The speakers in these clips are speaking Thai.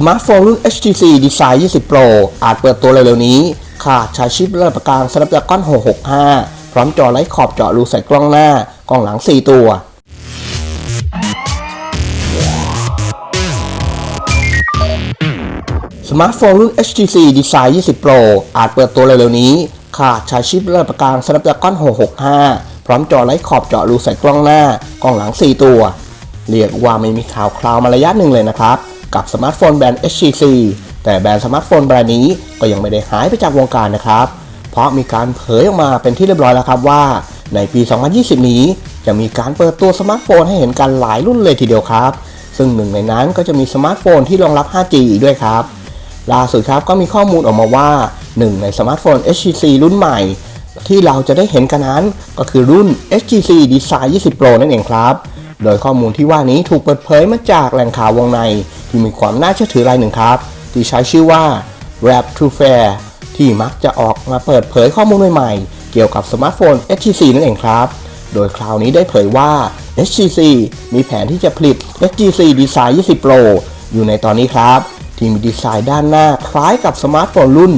สมาร์ทโฟนรุ่น HTC Design 20 Pro อาจเปิดตัวเร็วๆนี้ ขาดใช้ชิประดับกลาง Snapdragon 665 พร้อมจอไร้ขอบเจาะรูใส่กล้องหน้ากล้องหลัง 4 ตัว สมาร์ทโฟนรุ่น HTC Design 20 Pro อาจเปิดตัวเร็วๆนี้ ขาดใช้ชิประดับกลาง Snapdragon 665 พร้อมจอไร้ขอบเจาะรูใส่กล้องหน้ากล้องหลัง 4 ตัว เรียกว่าไม่มีข่าวคราวมาระยะหนึ่งเลยนะครับ กับสมาร์ทโฟนแบรนด์ HTC แต่แบรนด์สมาร์ทโฟนแบรนด์นี้ก็ยังไม่ได้หายไปจากวงการนะครับ เพราะมีการเผยออกมาเป็นที่เรียบร้อยแล้วครับว่า ในปี 2020 นี้จะมีการเปิดตัวสมาร์ทโฟนให้เห็นกันหลายรุ่นเลยทีเดียวครับ ซึ่งหนึ่งในนั้นก็จะมีสมาร์ทโฟนที่รองรับ 5G อีกด้วยครับ ล่าสุดครับก็มีข้อมูลออกมาว่าหนึ่งในสมาร์ทโฟน HTC รุ่นใหม่ ที่เราจะได้เห็นกันนั้นก็คือรุ่น HTC Design 20 Pro นั่นเองครับ โดยข้อมูลที่ว่านี้ถูกเปิดเผยมาจากแหล่งข่าววงใน ที่มีความน่าเชื่อถือรายหนึ่งครับ ที่ใช้ชื่อว่า Rap to Fair ที่มักจะออกมาเปิดเผยข้อมูลใหม่ๆ เกี่ยวกับสมาร์ทโฟน HTC นั่นเองครับ โดยคราวนี้ได้เผยว่า HTC มีแผนที่จะผลิต HTC Design 20 Pro อยู่ในตอนนี้ครับ ที่มีดีไซน์ด้านหน้าคล้ายกับสมาร์ทโฟนรุ่น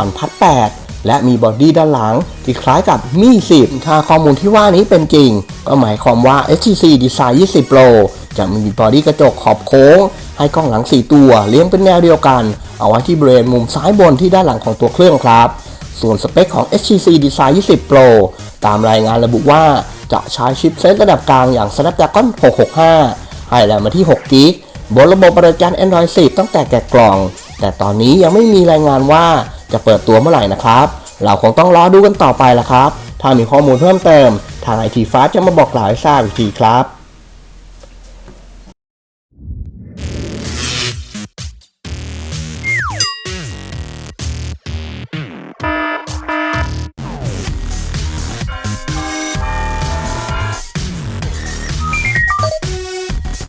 OnePlus 8 และมีบอดี้ด้านหลังที่คล้ายกับมี 10 ถ้าข้อมูลที่ว่านี้เป็นจริง ก็หมายความว่า HTC Design 20 Pro จะมีบอดี้กระจกขอบโค้ง ให้กล้องหลัง 4 ตัวเลี้ยงเป็นแนวเดียวกัน เอาไว้ที่บริเวณมุมซ้ายบนที่ด้านหลังของตัวเครื่องครับ ส่วนสเปคของ HTC Design 20 Pro ตามรายงานระบุว่าจะใช้ชิปเซตระดับกลางอย่าง Snapdragon 665 ให้แรมมาที่ 6 g b บนระบบประกัน Android 10 ตั้งแต่แกะกล่อง แต่ตอนนี้ยังไม่มีรายงานว่า จะเปิดตัวเมื่อไหร่นะครับ เราคงต้องรอดูกันต่อไปละครับ ถ้ามีข้อมูลเพิ่มเติม ทางไอทีฟ้าจะมาบอกกล่าวให้ทราบอีกทีครับ